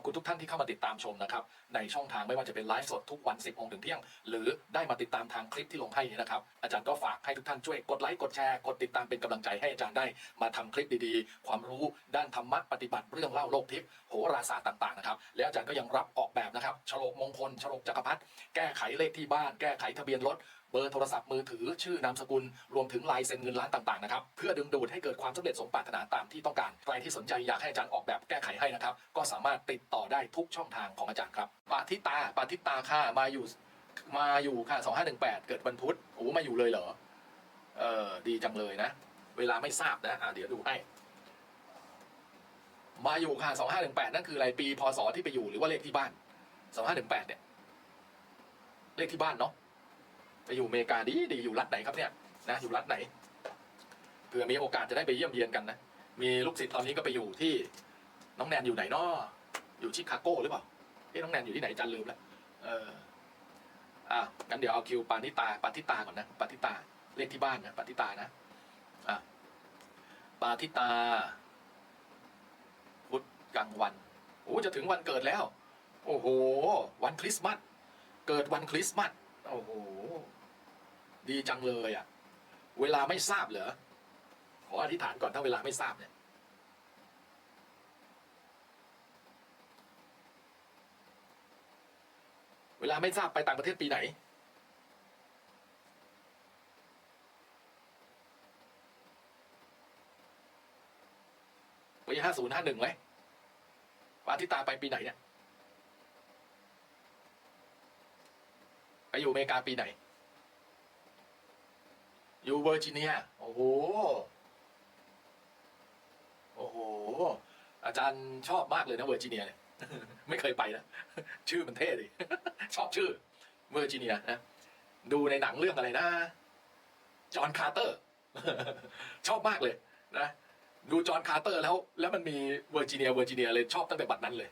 อบคุณทุกท่านที่เข้ามาติดตามชมนะครับ ในช่องทางไม่ว่าจะเป็นไลฟ์สดทุกวัน 10โมงถึงเที่ยง หรือได้มาติดตามทางคลิปที่ลงให้นะครับ อาจารย์ก็ฝากให้ทุกท่านช่วยกดไลค์กดแชร์กดติดตามเป็นกำลังใจให้อาจารย์ได้มาทำคลิปดีๆ ความรู้ด้านธรรมะปฏิบัติเรื่องเล่าโลกทิพย์โหราศาสตร์ต่างๆนะครับแล้วอาจารย์ก็ยังรับออกแบบ ฉลกมงคลฉลกจักรพรรดิแก้ไขเลขที่บ้าน แก้ไขทะเบียนรถ เบอร์โทรศัพท์มือถือ ชื่อนามสกุล รวมถึงลายเซ็นเงินล้านต่างๆนะครับ เพื่อดึงดูดให้เกิดความสำเร็จสมปรารถนาตามที่ต้องการ ใครที่สนใจอยากให้อาจารย์ออกแบบแก้ไขให้นะครับ ก็สามารถติดต่อได้ทุกช่องทางของอาจารย์ครับปาทิตาปาทิตาค่ะมาอยู่มาอยู่ค่ะ2518 เกิดวันพุธโอ้มาอยู่เลยเหรอเออดีจังเลยนะ เวลาไม่ทราบนะอะเดี๋ยวดูให้มาอยู่ค่ะ2518 นั่นคืออะไรปีพศที่ไปอยู่หรือว่าเลขที่บ้าน 2518เนี่ย เลขที่บ้านเนาะไปอยู่อเมริกาดีดีอยู่รัฐไหนครับเนี่ยนะอยู่รัฐไหนเผื่อมีโอกาสจะได้ไปเยี่ยมเยียนกันนะมีลูกศิษย์ตอนนี้ก็ไปอยู่ที่น้องแนนอยู่ไหนเนาะอยู่ชิคาโกหรือเปล่าเอ๊ะน้องแนนอยู่ที่ไหนจันลืมแล้วเอออะงั้นเดี๋ยวเอาคิวปานิตาปาทิตาก่อนนะปาทิตาเลขที่บ้านนะปาทิตานะอะปาทิตาพุธกลางวันโอ้จะถึงวันเกิดแล้ว โอ้โห วันคริสต์มาสเกิดวันคริสต์มาสโอ้โห ดีจังเลยอะ่ะ เวลาไม่ทราบเหรอขออธิษฐานก่อนถ้าเวลาไม่ทราบเนี่ยเวลาไม่ทราบไปต่างประเทศปีไหน ปีห้าศูนย์ห้าหนึ่งไหมปาทิตาไปปีไหนเนี่ย ไป อยู่อเมริกาปีไหน อยู่เวอร์จิเนีย โอ้โห โอ้โห อาจารย์ชอบมากเลยนะเวอร์จิเนียเนี่ย ไม่เคยไปนะ ชื่อมันเท่ดิ ชอบชื่อ เวอร์จิเนียนะ ดูในหนังเรื่องอะไรนะ จอห์นคาร์เตอร์ ชอบมากเลยนะ ดูจอห์นคาร์เตอร์แล้ว แล้วมันมีเวอร์จิเนีย เวอร์จิเนียเลยชอบตั้งแต่บัดนั้นเลย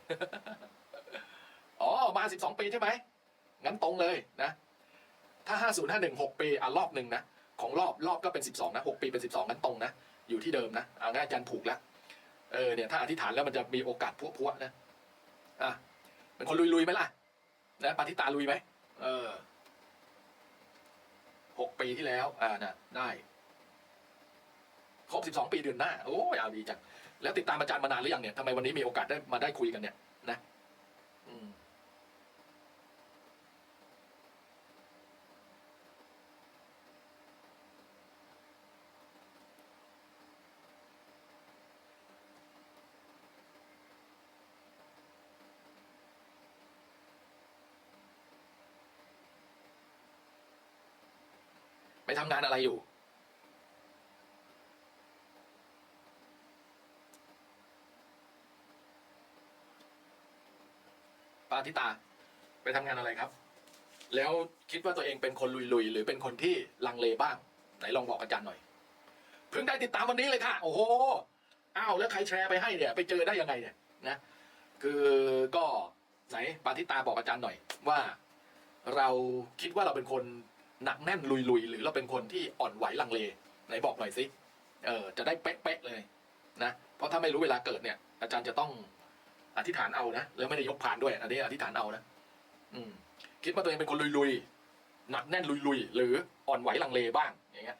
อ๋อ มาสิบสองปีใช่ไหม งั้นตรงเลยนะถ้าห้าศูนย์ห้าหนึ่งหกปีอะรอบหนึ่งนะของรอบรอบก็เป็นสิบสองนะหกปีเป็นสิบสองงั้นตรงนะ อยู่ที่เดิมนะเอาง่ายอาจารย์ถูกแล้วเออเนี่ยถ้าอธิษฐานแล้วมันจะมีโอกาสพวพวๆนะอะเป็นคนลุยๆไหมล่ะนะปาทิตาลุยไหมเออหกปีที่แล้ว อ่านะได้ครบสิบสองปีเดือนหน้า โอ้ยเอาดีจัง แล้วติดตามอาจารย์มานานหรือยังเนี่ยทำไมวันนี้มีโอกาสได้มาได้คุยกันเนี่ย นะ อืม ไปทำงานอะไรอยู่ ปาทิตา ไปทำงานอะไรครับ แล้วคิดว่าตัวเองเป็นคนลุยๆ หรือเป็นคนที่ลังเลบ้าง ไหนลองบอกอาจารย์หน่อย เพิ่งได้ติดตามวันนี้เลยค่ะ โอ้โห อ้าว แล้วใครแชร์ไปให้เนี่ย ไปเจอได้ยังไงเนี่ย นะ คือก็ไหนปาทิตาบอกอาจารย์หน่อยว่า เราคิดว่าเราเป็นคน หนักแน่นลุยๆ หรือเราเป็นคนที่อ่อนไหวลังเลไหนบอกหน่อยสิเออจะได้เป๊ะๆเลยนะเพราะถ้าไม่รู้เวลาเกิดเนี่ย อาจารย์จะต้องอธิษฐานเอานะแล้วไม่ได้ยกผ่านด้วยอันนี้อธิษฐานเอานะอืมคิดว่าตัวเองเป็นคนลุยๆหนักแน่นลุยๆ หรืออ่อนไหวลังเลบ้างอย่างเงี้ย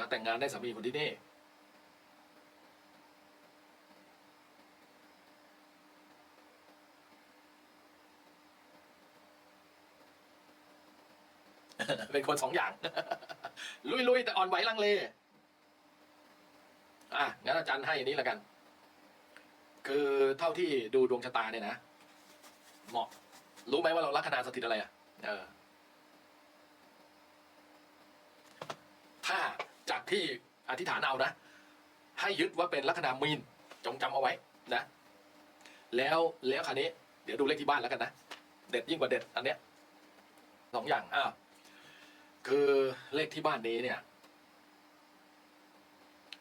มาแต่งงานได้สามีคนที่นี่เป็นคนสองอย่าง ลุยๆแต่อ่อนไหวลังเล อะ งั้นอาจารย์ให้อันนี้แล้วกัน คือเท่าที่ดูดวงชะตาเนี่ยนะ เหมาะ รู้ไหมว่าเราลัคนาสถิตอะไรอะ เออ ถ้า จากที่อธิษฐานเอานะ ให้ยึดว่าเป็นลัคนามีนจงจำเอาไว้นะ แล้วแล้วคราวนี้ เดี๋ยวดูเลขที่บ้านแล้วกันนะ เด็ดยิ่งกว่าเด็ดอันเนี้ยสองอย่างอ้าวคือเลขที่บ้านนี้เนี่ย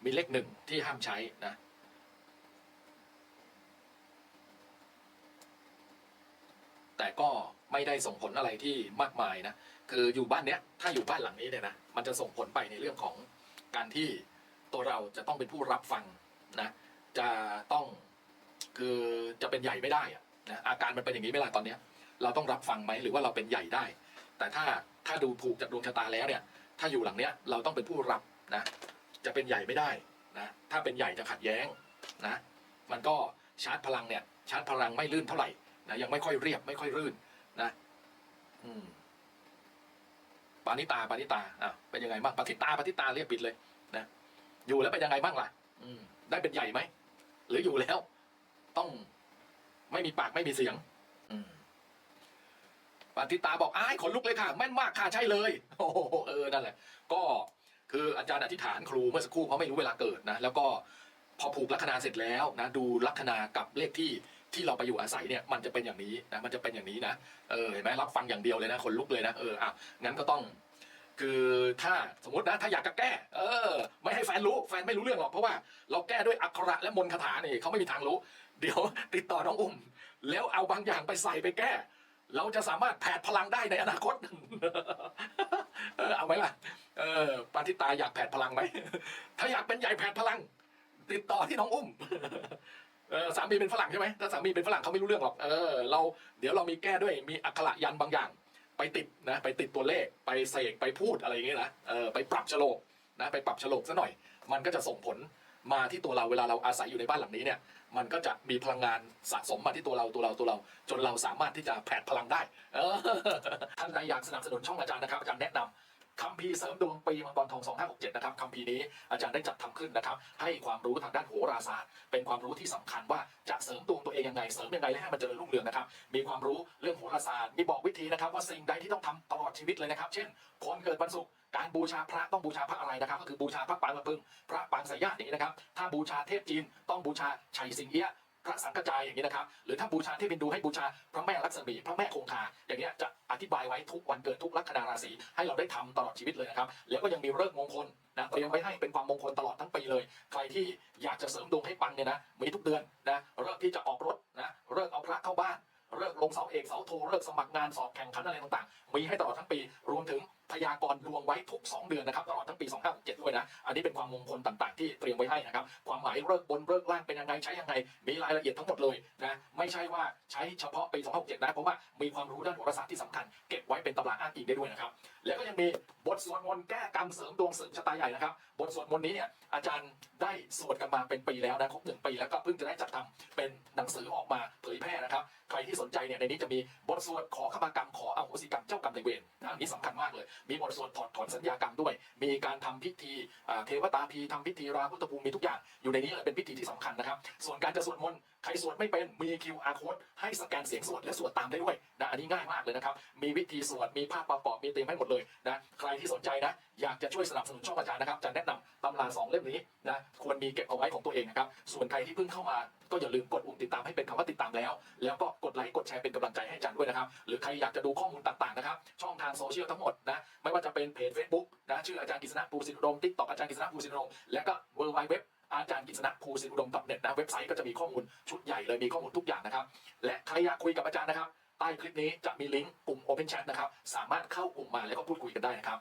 มีเลขหนึ่งที่ห้ามใช้นะ แต่ก็ไม่ได้ส่งผลอะไรที่มากมายนะ คืออยู่บ้านเนี้ย ถ้าอยู่บ้านหลังนี้เนี่ยนะ มันจะส่งผลไปในเรื่องของ การที่ตัวเราจะต้องเป็นผู้รับฟังนะจะต้องคือจะเป็นใหญ่ไม่ได้อะนะอาการมันเป็นอย่างนี้ไหม่ล่ะตอนเนี้ย เราต้องรับฟังไหมหรือว่าเราเป็นใหญ่ได้ แต่ถ้าถ้าดูผูกจากดวงชะตาแล้วเนี่ยถ้าอยู่หลังเนี้ยเราต้องเป็นผู้รับนะจะเป็นใหญ่ไม่ได้นะถ้าเป็นใหญ่จะขัดแย้งนะมันก็ชาร์จพลังเนี่ยชาร์จพลังไม่ลื่นเท่าไหร่นะยังไม่ค่อยเรียบไม่ค่อยรื่นนะอืมานิตาปานิตาอะเป็นยังไงบ้างปาทิตาปาทิตาเรียกปิดเลยนะอยู่แล้วเป็นยังไงบ้างล่ะ อืมได้เป็นใหญ่ไหมหรืออยู่แล้ว ต้องไม่มีปากไม่มีเสียง อืมปาทิตาบอกอ้ายขนลุกเลยค่ะแม่นมากค่ะใช่เลยโอ้โหเออนั่นแหละ ก็คืออาจารย์อธิษฐานครูเมื่อสักครู่เพราะไม่รู้เวลาเกิดนะแล้วก็พอผูกลัคนาเสร็จแล้วนะดูลัคนากับเลขที่ ที่เราไปอยู่อาศัยเนี่ยมันจะเป็นอย่างนี้นะมันจะเป็นอย่างนี้นะเออเห็นไหมรับฟังอย่างเดียวเลยนะคนลุกเลยนะเอออะงั้นก็ต้อง คือถ้าสมมตินะถ้าอยากจะแก้ เออ ไม่ให้แฟนรู้แฟนไม่รู้เรื่องหรอกเพราะว่าเราแก้ด้วยอักขระและมนต์คาถานี่เขาไม่มีทางรู้ เดี๋ยวติดต่อน้องอุ้ม แล้วเอาบางอย่างไปใส่ไปแก้ เราจะสามารถแผดพลังได้ในอนาคตเออเอาไหมล่ะเออปาทิตาอยากแผดพลังไหมถ้าอยากเป็นใหญ่แผดพลัง ติดต่อที่น้องอุ้ม เออสามีเป็นฝรั่งใช่ไหมถ้าสามีเป็นฝรั่งเขาไม่รู้เรื่องหรอกเออเราเดี๋ยวเรามีแก้ด้วยมีอักขระยันบางอย่าง ไปติดนะไปติดตัวเลขไปเสกไปพูดอะไรอย่างเงี้ยนะเออไปปรับฉลกนะไปปรับฉลกซะหน่อย มันก็จะส่งผลมาที่ตัวเราเวลาเราอาศัยอยู่ในบ้านหลังนี้เนี่ย มันก็จะมีพลังงานสะสมมาที่ตัวเราตัวเราตัวเรา จนเราสามารถที่จะแผดพลังได้ เออท่านใดอยากสนับสนุนช่องอาจารย์นะครับอาจารย์แนะนำ คัมภีร์เสริมดวงปีมังกรทอง 2567 นะครับคัมภีร์นี้อาจารย์ได้จัดทำขึ้นนะครับ ให้ความรู้ทางด้านโหราศาสตร์ เป็นความรู้ที่สำคัญว่าจะเสริมดวงตัวเองยังไง เสริมยังไงและให้มันเจริญรุ่งเรืองนะครับ มีความรู้เรื่องโหราศาสตร์ มีบอกวิธีนะครับว่าสิ่งใดที่ต้องทำตลอดชีวิตเลยนะครับ เช่น คนเกิดวันศุกร์การบูชาพระต้องบูชาพระอะไรนะครับ ก็คือบูชาพระปางมะพึง พระปางสายญาตินี้นะครับ ถ้าบูชาเทพจีนต้องบูชาชัยสิงเอี้ยะ พระสังกระจายอย่างนี้นะครับ หรือถ้าบูชาเทพฮินดูให้บูชาพระแม่ลักษมีพระแม่คงคาอย่างเงี้จะอธิบายไว้ทุกวันเกิดทุกลัคนาราศีให้เราได้ทำตลอดชีวิตเลยนะครับ แล้วก็ยังมีเลิกษ์มงคลนะเตรียมไว้ให้เป็นความมงคลตลอดทั้งปีเลย ใครที่อยากจะเสริมดวงให้ปังเนี่ยนะมีทุกเดือนนะเลิกที่จะออกรถนะเลิกเอาพระเข้าบ้านเลิกลงเสาเอกเสาโทเลิกสมัครงานสอบแข่งขันอะไรต่างๆ มีให้ตลอดทั้งปี รวมถึง พยากรณ์ดวงไว้ทุก 2 เดือนนะครับตลอดทั้งปี 2567ด้วยนะ อันนี้เป็นความมงคลต่างๆ ที่เตรียมไว้ให้นะครับ ความหมายเลิกบนเลิกล่างเป็นยังไงใช้ยังไง มีรายละเอียดทั้งหมดเลยนะ ไม่ใช่ว่าใช้เฉพาะปี2567นะเพราะว่ามีความรู้ด้านโหราศาสตร์ที่สำคัญเก็บไว้เป็นตำราอ้างอิงได้ด้วยนะครับ แล้วก็ยังมีบทสวดมนต์แก้กรรมเสริมดวงเสริมชะตาใหญ่นะครับ บทสวดมนต์นี้เนี่ยอาจารย์ได้สวดกันมาเป็นปีแล้วนะครบหนึ่งปีแล้วก็เพิ่งจะได้จัดทำเป็นหนังสือออกมาเผยแพร่นะครับ ใครที่สนใจเนี่ยในนี้จะมีบทสวดขอขมากรรมขออโหสิกรรมเจ้ากรรมนายเวรนะอันนี้สำคัญมากเลย มีบทสวดถอดถอนสัญญากรรมด้วย มีการทำพิธีเทวตาพีทำพิธีราพุทธภูมิมีทุกอย่างอยู่ในนี้เลยเป็นพิธีที่สำคัญนะครับ ส่วนการจะสวดมนต์ใครสวดไม่เป็นมี QR code ให้สแกนเสียงสวดและสวดตามได้ด้วยนะอันนี้ง่ายมากเลยนะครับ มีวิธีสวดมีภาพประกอบมีเตรียมให้หมดเลยนะใครที่สนใจนะอยากจะช่วยสนับสนุนช่องอาจารย์นะครับจะแนะนำตำราสองเล่มนี้นะควรมีเก็บเอาไว้ของตัวเองนะครับส่วนใครที่เพิ่งเข้ามาก็อย่าลืมกดปุ่มติดตามให้เป็นคำว่าติดตามแล้ว แล้วก็กดไลค์กดแชร์เป็นกำลังใจให้อาจารย์ด้วยนะครับ หรือใครอยากจะดูข้อมูลต่างๆนะครับ ช่องทางโซเชียลทั้งหมดนะ ไม่ว่าจะเป็นเพจ Facebook นะชื่ออาจารย์กฤษณะภูสินอุดมทิกตอกอาจารย์กฤษณะภูสินอุดมและก็เวอร์ไวเว็บ อาจารย์กิษณะภูสินอุดม .net นะเว็บไซต์ก็จะมีข้อมูลชุดใหญ่เลยมีข้อมูลทุกอย่างนะครับ และใครอยากคุยกับอาจารย์นะครับใต้คลิปนี้จะมีลิงก์กลุ่ม Open Chat นะครับสามารถเข้ากลุ่มมาแล้วก็พูดคุยกันได้นะครับ